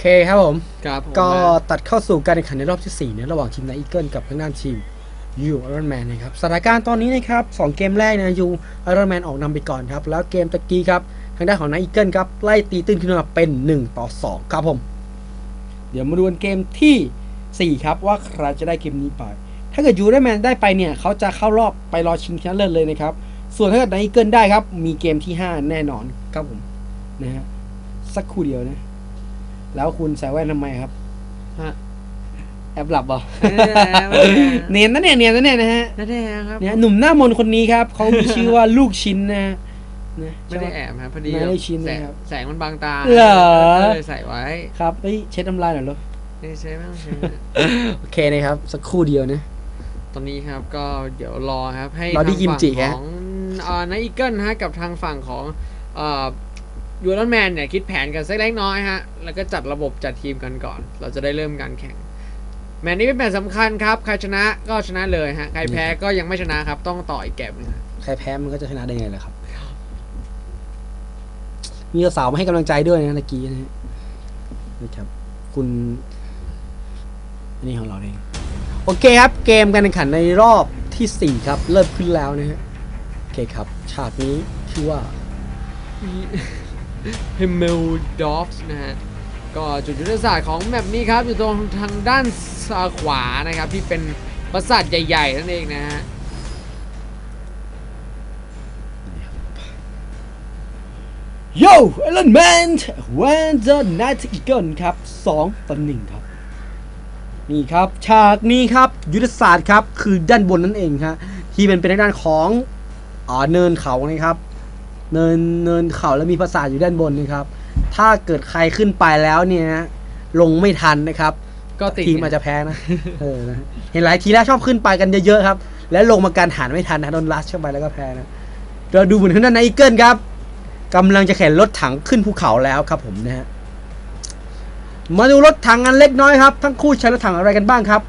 เคครับผม ครับผมก็นะตัดเข้าสู่การแข่งขันในรอบที่4เนี่ยระหว่างทีมนายอีเกิลกับทางด้านทีมยูไอรอนแมนนะครับสถานการณ์ตอนนี้นะครับสองเกมแรกนะยูไอรอนแมนออกนำไปก่อนครับ แล้วเกมตะกี้ครับ ทางด้านของนายอีเกิลครับ ไล่ตีตื้นขึ้นมาเป็น 1 ต่อ 2 ครับผม เดี๋ยวมาดูกันเกมทีสี่ 4 ครับว่าใครจะได้เกมนี้ไป ถ้าเกิดยูไอรอนแมนได้ไปเนี่ยเขาจะเข้ารอบไปรอชิงชนะเลิศเลยนะครับส่วนถ้าเกิดนายอีเกิลได้ครับมีเกมที่ 5 แน่นอนครับผมนะฮะสักครู่เดียวนะ แล้วคุณใส่แว่นทำไมครับ ฮะแอบหลับเหรอไม่ได้ไม่ได้เนียนนะเนี่ยเนียนนะเนี่ยนะฮะไม่ได้ครับเนี่ยหนุ่มหน้ามนต์คนนี้ครับเขามีชื่อว่าลูกชิ้นนะนะไม่ได้แอบครับพอดีไม่ได้ชินแสงนะครับแสงมันบังตาเหรอก็เลยใส่ไว้ครับเฮ้ยเช็ดน้ำลายหน่อยเหรอไม่ใช่ไม่ต้องใช้โอเคนะครับ สักครู่เดียวนะตอนนี้ครับก็เดี๋ยวรอครับ ให้รอที่ทางกิมจิฝั่งฮะของเอ่อนายอีเกิลฮะกับทางฝั่งของเอ่อ ยูรอนแมนเนี่ยคิดแผนกันสักเล็กน้อยฮะ แล้วก็จัดระบบจัดทีมกันก่อน เราจะได้เริ่มการแข่ง แมตช์นี้เป็นแมตช์สำคัญครับ ใครชนะก็ชนะเลยฮะ ใครแพ้ก็ยังไม่ชนะครับ ต้องต่ออีกเกมหนึงฮะใครแพ้มันก็จะชนะได้ไงล่ะครับ มีสาวมาให้กำลังใจด้วยนะตะกี้นะฮะนะครับ คุณนนี่ของเราเอง โอเคครับ เกมการแข่งขันในรอบที่ 4 ครับ เริ่มขึ้นแล้วนะฮะ โอเคครับ ฉากนี้ชื่อว่า h i m m e l d o f s นะฮะ ก็จุดยุทธศาสตร์ของแมปนี้ครับ อยู่ตรงทางด้านาขวานะครับ ที่เป็นปราสาทใหญ่ๆ นั่นเองนะฮะโยเอลนแมนวันเดอร์ไนท์อีเกิลครับ2ต่อ1ครับ นี่ครับ ฉากนี้ครับ ยุทธศาสตร์ครับ คือด้านบนนั่นเองครับที่เป็นเป็นด้านของอ่าเนินเขานะครับ เนินเนินเขาแล้วมีปราสาทอยู่ด้านบนนะครับ ถ้าเกิดใครขึ้นไปแล้วเนี่ยลงไม่ทันนะครับ ก็ติดทีมอาจจะแพ้นะเออนะเห็นหลายทีแล้วชอบขึ้นไปกันเยอะๆครับ แล้วลงมาการหารไม่ทันนะโดนลัชเข้าไปแล้วก็แพ้นะเราดูเหมือนทางด้านนายอีเกิลครับกำลังจะแข่งรถถังขึ้นภูเขาแล้วครับผมนะฮะมาดูรถถังกันเล็กน้อยครับ ทั้งคู่ใช้รถถังอะไรกันบ้างครับ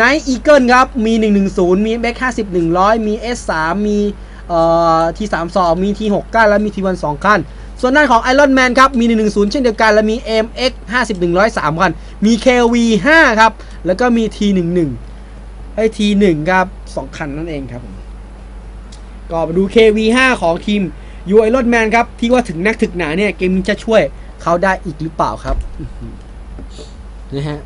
นายอีเกิลครับ มี 110 มีเบค50 100 มี S3 มี เอ่อ T32 มี T6 ก้านและมี T1 2คันส่วนด้านของ Iron Man ครับ มี 110 เช่นเดียวกัน และมี MX 50 103คัน มี KV 5ครับ แล้วก็มี T11 ไอ้ T1 ครับ 2 คันนั่นเองครับผม ก็มาดู KV 5ของทีม u Iron Man ครับ ที่ว่าถึงนักถึกหนาเนี่ย เกมจะช่วยเขาได้อีกหรือเปล่าครับนะฮะ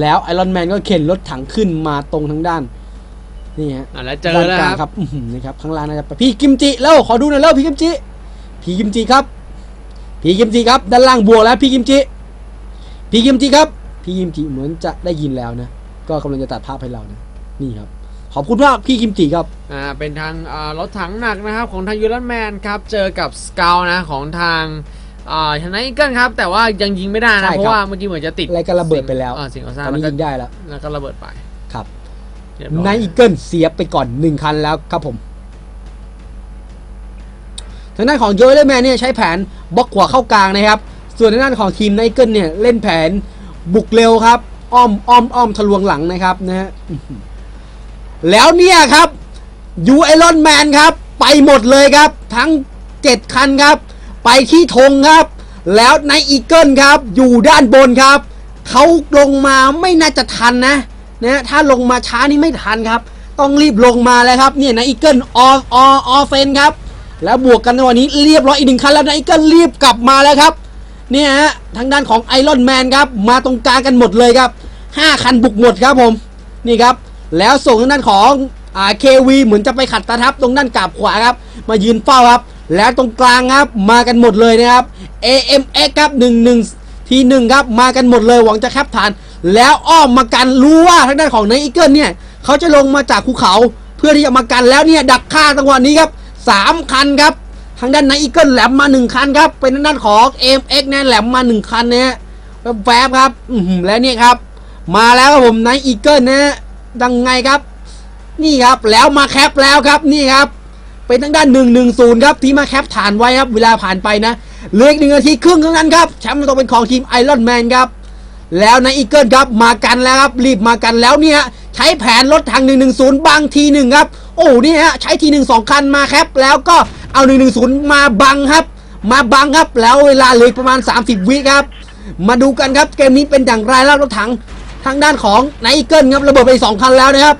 แล้ว Iron Man ก็เข็นรถถังขึ้นมาตรงทางด้าน นี่ฮะอะแล้วเจอแล้วด้านกางครับอื้อหือนะครับข้างล่างนะครับพี่กิมจิแล้วขอดูหน่อยแล้วพี่กิมจิพี่กิมจิครับพี่กิมจิครับด้านล่างบวกแล้วพี่กิมจิพี่กิมจิครับพี่กิมจิเหมือนจะได้ยินแล้วนะก็กำลังจะตัดภาพให้เรานะนี่ครับขอบคุณมากพี่กิมจิครับอ่าเป็นทางอ่ารถถังหนักนะครับของทางยูรอนแมนครับเจอกับสกาวนะของทางอ่าชนะอีเกิลครับ แต่ว่ายังยิงไม่ได้ใช่นะครับเพราะว่าเมื่อกี้เหมือนจะติดอะไรก็ระเบิดไปแล้วอ่าสิ่งก่อสร้างตอนนี้แล้วก็ยิงได้แล้วแล้วก็ระเบิดไปครับเรียบร้อย นายอีเกิลเสียไปก่อนหนึ่งคันแล้วครับผม ทางด้านของโยเลแมนเนี่ยใช้แผนบล็อกขวาเข้ากลางนะครับ ส่วนทางด้านของทีมไนเกิลเนี่ยเล่นแผนบุกเร็วครับ อ้อมอ้อมอ้อมทะลวงหลังนะครับนะฮะแล้วเนี่ยครับยูไอรอนแมนครับ ไปหมดเลยครับ ทั้ง7คันครับ ไปที่ธงครับ แล้วในอีเกิลครับ อยู่ด้านบนครับ เขาลงมาไม่น่าจะทันนะ นะถ้าลงมาช้านี่ไม่ทันครับ ต้องรีบลงมาแล้วครับเนี่ยนะอีเกิลอออออเฟนครับแล้วบวกกันในวันนี้เรียบร้อยอีกหนึ่งคันแล้วนะอีเกิลรีบกลับมาแล้วครับเนี่ยฮะทางด้านของไอรอนแมนครับมาตรงกลางกันหมดเลยครับ5คันบุกหมดครับผมนี่ครับแล้วส่งทางด้านของอ่าเควีเหมือนจะไปขัดตาทับตรงด้านกาบขวาครับ มายืนเฝ้าครับ แล้วตรงกลางครับมากันหมดเลยนะครับ AMX ครับ1 1ทีหนึ่งครับมากันหมดเลยหวังจะแคปฐาน แล้วอ้อมมากันรู้ว่าทางด้านของนายอีเกิลเนี่ยเขาจะลงมาจากภูเขาเพื่อที่จะมากันแล้วเนี่ยดักฆ่าจังหวะนี้ครับสามคันครับทางด้านนายอีเกิลแหลมมาหนึ่งคันครับเป็นทางด้านของ AMX เนี่ยแหลมมาหนึ่งคันเนี่ยแวบครับอืแล้วเนี่ยครับ มาแล้วครับผมนายอีเกิลนะดังไงครับ นี่ครับแล้วมาแคปแล้วครับนี่ครับเป็นทางด้าน1 1 0ครับที่มาแคปฐานไว้ครับเวลาผ่านไปนะเหลืออีกหนึ่งนาทีครึ่งเท่านั้นครับแชมป์ต้องเป็นของทีมไอรอนแมนครับ แล้วนายอีเกิลครับมากันแล้วครับรีบมากันแล้วเนี่ยใช้แผนรถทาง 110 บางทีหนึ่งครับ โอ้นี่ฮะใช้ทีหนึ่งสองคันมาแคปแล้วก็เอา 110 มาบังครับ มาบังครับแล้วเวลาเหลือประมาณ 30 วิครับ มาดูกันครับเกมนี้เป็นอย่างไรแล้วรถถังทางด้านของไนเกิลครับระเบิดไปสองคันแล้วนะครับ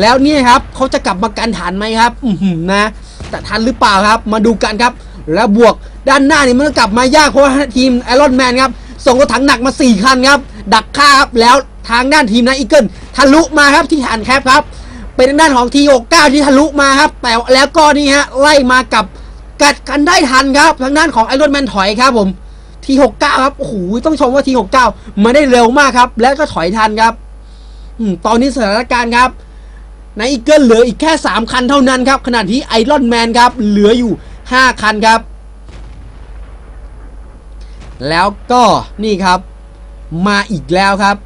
แล้วเนี่ยครับเขาจะกลับมากันทันไหมครับอืนะ แต่ทันหรือเปล่าครับมาดูกันครับ แล้วบวกด้านหน้านี่มันก็กลับมายากเพราะทีมไอรอนแมนครับ ส่งรถถังหนักมา 4 คันครับ ดักฆ่าครับแล้วทางด้านทีมไนอีเกิลทะลุมาครับที่ฐานแคปครับ เป็นทางด้านของที69ที่ทะลุมาครับ แต่แล้วก็นี่ฮะไล่มากับกัดกันได้ทันครับ ทางด้านของไอรอนแมนถอยครับผมที69ครับโอ้โหต้องชมว่าที69มาได้เร็วมากครับ แล้วก็ถอยทันครับอตอนนี้สถานการณ์ครับในอีเกิลเหลืออีกแค่ 3 คันเท่านั้นครับขณะที่ไอรอนแมนครับเหลืออยู่ 5 คันครับ แล้วก็นี่ครับ มาอีกแล้วครับ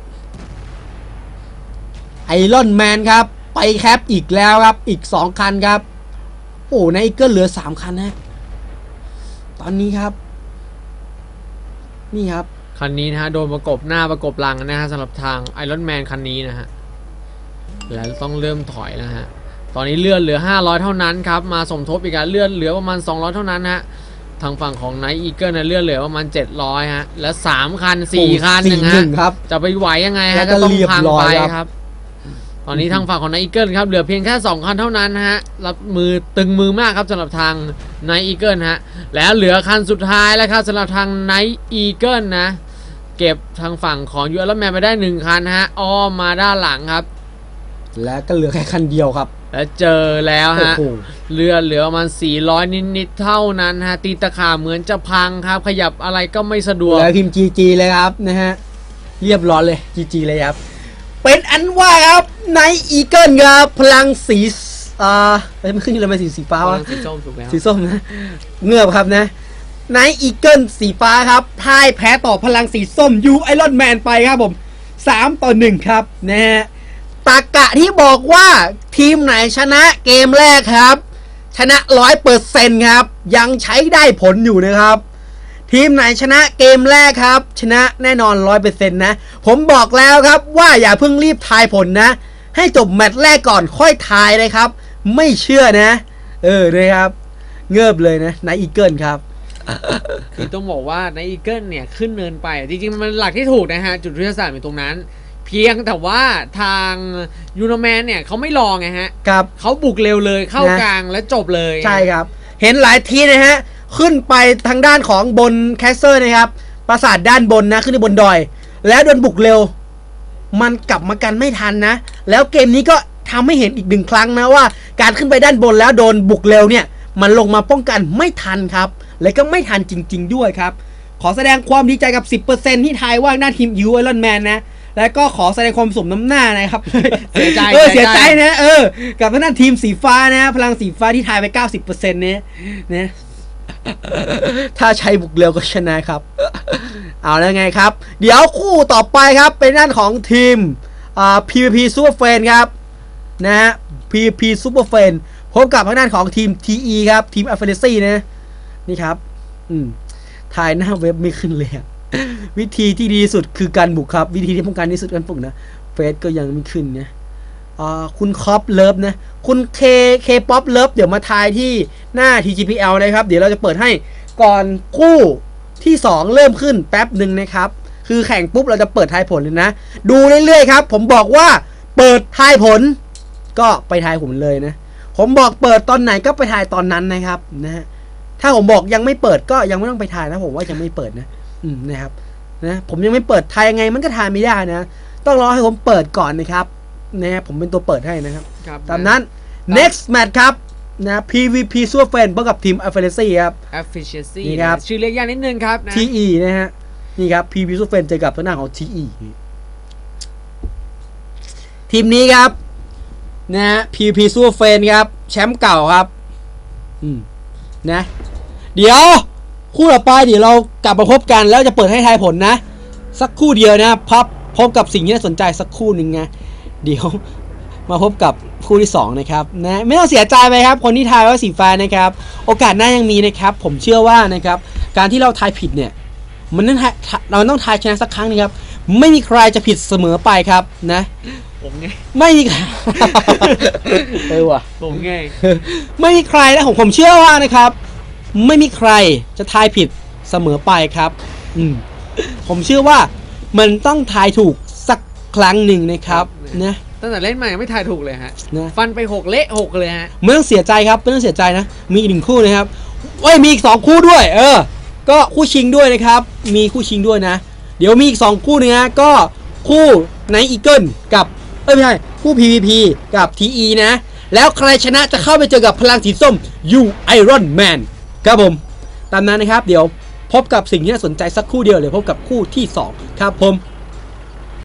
ไอรอนแมนครับ ไปแคปอีกแล้วครับ อีก 2 คันครับ โอ้ในอีเกิลเหลือ 3 คันนะตอนนี้ครับ นี่ครับ คันนี้นะฮะ โดนประกบหน้าประกบหลังนะฮะสำหรับทางไอรอนแมนคันนี้นะฮะ แล้วต้องเริ่มถอยนะฮะ ตอนนี้เลือดเหลือ 500 เท่านั้นครับ มาสมทบอีกอะเลือดเหลือประมาณ 200 เท่านั้นฮะ ทางฝั่งของไนท์อีเกิลเนี่ยเลือดเหลือประมาณ700ฮะ และ3คัน 4 คันหนึ่งสี่หฮะนึ่งครับ จะไปไหวยังไงแล้ฮะวก็ก็ต้องเรียบพังร้อไปยครับครับ ตอนนี้ทางฝั่งของไนท์อีเกิลครับ เหลือเพียงแค่ 2 คันเท่านั้นฮะ รับมือตึงมือมากครับสำหรับทางไนท์อีเกิลฮะ แล้วเหลือคันสุดท้ายแล้วครับสำหรับทางไนท์อีเกิลนะ เก็บทางฝั่งของยูเอลแมนไปได้หนึ่งคันฮะ อ้อมมาด้านหลังครับ และก็เหลือแค่คันเดียวครับ แล้วเจอแล้วโอ้ฮะโหเรือเหลือประมาณ 400 นิดๆเท่านั้นฮะ ตีตะขาเหมือนจะพังครับ ขยับอะไรก็ไม่สะดวกแล้วพิมพ์ GG เลยครับนะฮะ เรียบร้อยเลย GG เลยครับ เป็นอันว่าครับในอีเกิลครับพลังสีอ่าเอ้ยมันขึ้นอยู่เลยมันสีสีฟ้าวะสีส้มถูกแล้วสีส้มนะเงือบครับนะในอีเกิลสีฟ้าครับพ่ายแพ้ต่อพลังสีส้มยูไอรอนแมนไปครับผม 3 ต่อ 1 ครับนะฮะ ตากะที่บอกว่าทีมไหนชนะเกมแรกครับ ชนะร้อยเปอร์เซ็นครับ ยังใช้ได้ผลอยู่นะครับ ทีมไหนชนะเกมแรกครับ ชนะแน่นอนร้อยเปอร์เซ็นต์นะ ผมบอกแล้วครับว่าอย่าเพิ่งรีบทายผลนะ ให้จบแมตช์แรกก่อนค่อยทายเลยครับ ไม่เชื่อนะ เออนะครับ เงือบเลยนะนายอีเกิลครับคือต้องบอกว่าในอีเกิลเนี่ยขึ้นเนินไป จริงๆ มันหลักที่ถูกนะฮะ จุดยุทธศาสตร์อยู่ตรงนั้น เพียงแต่ว่าทางยูโนแมนเนี่ยเขาไม่รอไงฮะครับ เขาบุกเร็วเลยเข้านะ กลางและจบเลย ใช่ครับ เห็นหลายทีนะฮะ ขึ้นไปทางด้านของบนแคสเซอร์นะครับ ปราสาทด้านบนนะ ขึ้นไปบนดอย แล้วโดนบุกเร็ว มันกลับมากันไม่ทันนะ แล้วเกมนี้ก็ทำให้เห็นอีกหนึ่งครั้งนะว่า การขึ้นไปด้านบนแล้วโดนบุกเร็วเนี่ย มันลงมาป้องกันไม่ทันครับ และก็ไม่ทันจริง ๆ ด้วยครับ ขอแสดงความดีใจกับ 10%ที่ทายว่าหน้าทีมยูไอรอนแมนนะ แล้วก็ขอแสดงความสมน้ำหน้านะครับเสียใจเออเสีเสียยใจใจนะเออ กับทางด้านทีมสีฟ้านะพลังสีฟ้าที่ทายไป 90%เนี่ยนะถ้าใช้บุกเร็วก็ชนะครับ เอาแล้วไงครับ เดี๋ยวคู่ต่อไปครับ เป็นด้านของทีมอ่า PVP Super f r i e n d ครับ นะฮะ PVP Super f r i e n d พบกับทางด้านของทีม TE ครับ ทีม a f f i l i a c y นะ นี่ครับ อืมถ่ายหน้าเว็บไม่ขึ้นเลยอะ วิธีที่ดีสุดคือการบุกครับ วิธีที่ป้องกันที่สุดการบุกนะเฟซก็ยังไม่ขึ้นนะอ่าคุณคอปเลิฟนะ คุณเคเคป๊อปเลิฟเดี๋ยวมาทายที่หน้า TGPL นะครับ เดี๋ยวเราจะเปิดให้ก่อนคู่ที่ 2 เริ่มขึ้นแป๊บหนึ่งนะครับ คือแข่งปุ๊บเราจะเปิดทายผลเลยนะ ดูเรื่อยๆครับ ผมบอกว่าเปิดทายผล ก็ไปทายผมเลยนะ ผมบอกเปิดตอนไหนก็ไปทายตอนนั้นนะครับนะฮะถ้าผมบอกยังไม่เปิดก็ยังไม่ต้องไปทายนะผมว่ายังไม่เปิดนะ อืมนะครับนะผมยังไม่เปิดทายยังไงมันก็ทายไม่ได้นะ ต้องรอให้ผมเปิดก่อนนะครับนะฮะผมเป็นตัวเปิดให้นะครับครับตามนั้น next match ครับนะ PVP Super Fan พบกับทีม a f f i l i a c y ครับ efficiency นี่ครับนะชื่อเรียกยากนิดนึงครับนะ TE นะฮะนี่ครับ PVP Super Fan เจอกับทางด้านของ TE ทีมนี้ครับนะฮะ PVP Super Fan ครับ แชมป์เก่าครับ อืมนะ เดี๋ยว คู่ต่อไปเดี๋ยวเรากลับมาพบกันแล้วจะเปิดให้ทายผลนะ สักครู่เดียวนะพับพบกับสิ่งที่น่าสนใจสักครู่หนึ่งนะเดี๋ยวมาพบกับคู่ที่2นะครับนะไม่ต้องเสียใจไปครับ คนที่ทายว่าสีฟ้านะครับ โอกาสหน้ายังมีนะครับ ผมเชื่อว่านะครับ การที่เราทายผิดเนี่ยมันต้องทายเราต้องทายชนะสักครั้งหนึงครับ ไม่มีใครจะผิดเสมอไปครับนะผมไงไม่มีใครเออว่ะผมไงไม่มีใครนะผมผมเชื่อว่านะครับ ไม่มีใครจะทายผิดเสมอไปครับ อืมผมเชื่อว่ามันต้องทายถูกสักครั้งหนึ่งนะครับนะตั้งแต่เล่นมายังไม่ทายถูกเลยฮะนะฟันไปหกเละหกเลยฮะไม่ต้องเสียใจครับไม่ต้องเสียใจนะ มีอีกหนึ่งคู่นะครับเอ้ยมีอีกสองคู่ด้วย เออ ก็คู่ชิงด้วยนะครับ มีคู่ชิงด้วยนะ เดี๋ยวมีอีกสองคู่นะฮะก็คู่ไนอีเกิลกับเอ้ยไม่ใช่คู่ PVP กับ TE นะ แล้วใครชนะจะเข้าไปเจอกับพลังสีส้ม You Iron Man ครับผม ตามนั้นนะครับ เดี๋ยวพบกับสิ่งที่น่าสนใจสักครู่เดียวเดี๋ยวพบกับคู่ที่ 2 ครับผม